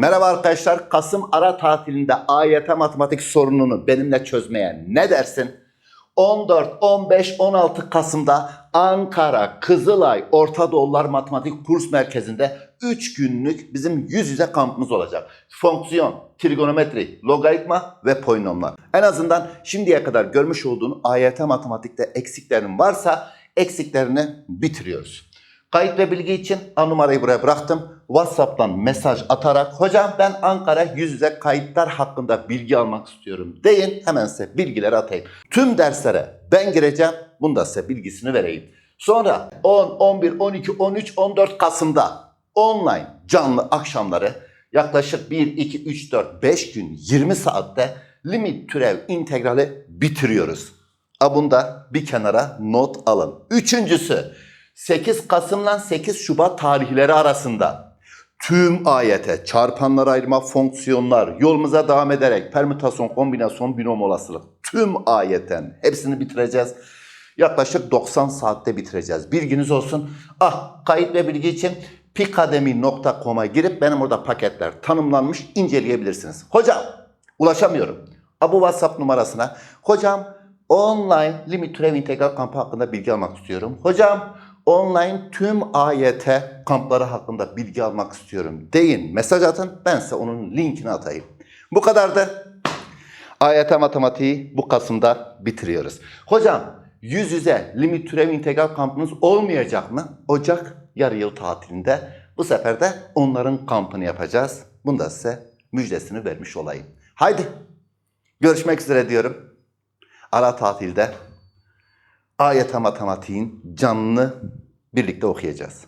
Merhaba arkadaşlar. Kasım ara tatilinde AYT matematik sorununu benimle çözmeye ne dersin? 14, 15, 16 Kasım'da Ankara, Kızılay, Orta Doğular Matematik Kurs Merkezi'nde 3 günlük bizim yüz yüze kampımız olacak. Fonksiyon, trigonometri, logaritma ve polinomlar. En azından şimdiye kadar görmüş olduğun AYT matematikte eksiklerin varsa eksiklerini bitiriyoruz. Kayıt ve bilgi için A numarayı buraya bıraktım. WhatsApp'tan mesaj atarak hocam ben Ankara yüz yüze kayıtlar hakkında bilgi almak istiyorum deyin. Hemen size bilgileri atayım. Tüm derslere ben gireceğim. Bunda size bilgisini vereyim. Sonra 10, 11, 12, 13, 14 Kasım'da online canlı akşamları yaklaşık 1, 2, 3, 4, 5 gün 20 saatte limit türev integrali bitiriyoruz. A bunda bir kenara not alın. Üçüncüsü 8 Kasım'la 8 Şubat tarihleri arasında tüm ayete, çarpanlar ayırma fonksiyonlar, yolumuza devam ederek permütasyon, kombinasyon, binom olasılık tüm ayetten hepsini bitireceğiz. Yaklaşık 90 saatte bitireceğiz. Bilginiz olsun. Ah kayıt ve bilgi için pikademi.com'a girip benim orada paketler tanımlanmış inceleyebilirsiniz. Hocam ulaşamıyorum. Bu WhatsApp numarasına. Hocam online limit türev integral kampı hakkında bilgi almak istiyorum. Hocam online tüm AYT kampları hakkında bilgi almak istiyorum deyin. Mesaj atın ben size onun linkini atayım. Bu kadar da AYT matematiği bu Kasım'da bitiriyoruz. Hocam yüz yüze limit türev integral kampımız olmayacak mı? Ocak yarı yıl tatilinde bu sefer de onların kampını yapacağız. Bunu da size müjdesini vermiş olayım. Haydi görüşmek üzere diyorum. Ara tatilde AYT matematiğin canını birlikte okuyacağız.